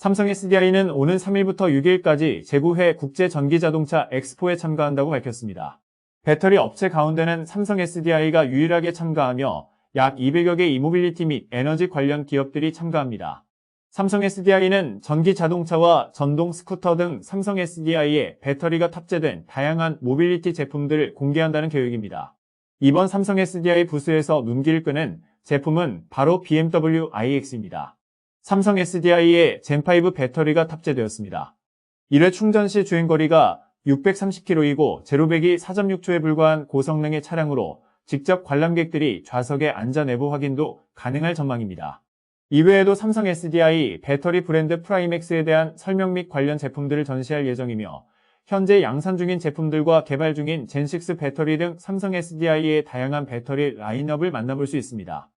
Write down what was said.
삼성 SDI는 오는 3일부터 6일까지 제9회 국제전기자동차 엑스포에 참가한다고 밝혔습니다. 배터리 업체 가운데는 삼성 SDI가 유일하게 참가하며 약 200여 개 이모빌리티 및 에너지 관련 기업들이 참가합니다. 삼성 SDI는 전기 자동차와 전동 스쿠터 등 삼성 SDI에 배터리가 탑재된 다양한 모빌리티 제품들을 공개한다는 계획입니다. 이번 삼성 SDI 부스에서 눈길을 끄는 제품은 바로 BMW iX입니다. 삼성 SDI에 젠5 배터리가 탑재되었습니다. 1회 충전 시 주행거리가 630km이고 제로백이 4.6초에 불과한 고성능의 차량으로 직접 관람객들이 좌석의 앉아 내부 확인도 가능할 전망입니다. 이외에도 삼성 SDI 배터리 브랜드 프라이맥스에 대한 설명 및 관련 제품들을 전시할 예정이며 현재 양산 중인 제품들과 개발 중인 젠6 배터리 등 삼성 SDI의 다양한 배터리 라인업을 만나볼 수 있습니다.